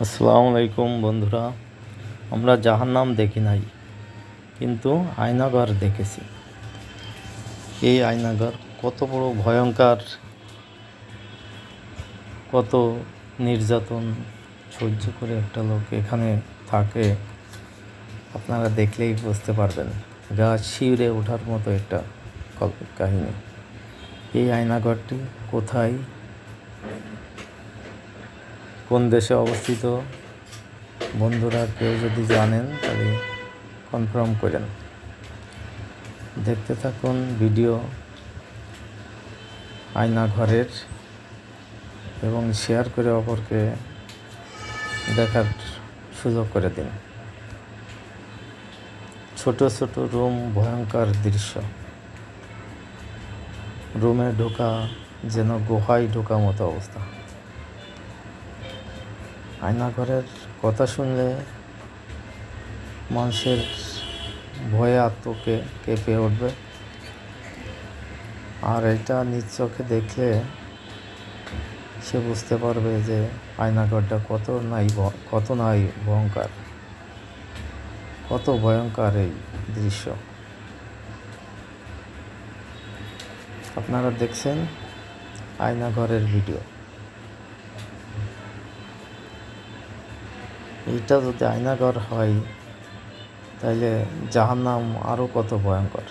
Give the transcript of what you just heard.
আসসালামু আলাইকুম বন্ধুরা। আমরা জাহান্নাম দেখি নাই, কিন্তু আয়নাঘর দেখেছি। এই আয়নাঘর কত বড় ভয়ঙ্কর, কত নির্যাতন, সহ্য করে একটা লোক এখানে থাকে। আপনারা দেখলেই বুঝতে পারবেন, গা শিউরে ওঠার মতো একটা কল্প- কাহিনী। এই আয়নাঘরটি কোথায় কোন দেশে অবস্থিত? বন্ধুরা, কেউ যদি জানেন তাহলে কনফার্ম করেন। দেখতে থাকুন ভিডিও আয়না ঘরের এবং শেয়ার করে অপরকে দেখার সুযোগ করে দিন। ছোট ছোট রুম ভয়ঙ্কর দৃশ্য। রুমে ঢোকা যেন গুহায় ঢোকা মতো অবস্থা। আয়নাঘরের কথা শুনলে মানুষের ভয়ে আত্মকে কেঁপে উঠবে। আর এটা নিজ চোখে দেখলে সে বুঝতে পারবে যে আয়নাঘরটা কত নাই কত নাই ভয়ঙ্কার, কত ভয়ঙ্কর এই দৃশ্য। আপনারা দেখছেন আয়নাঘরের ভিডিও। এইটা যদি আয়নাঘর হয় তাহলে জাহান্নাম আরও কত ভয়ঙ্কর।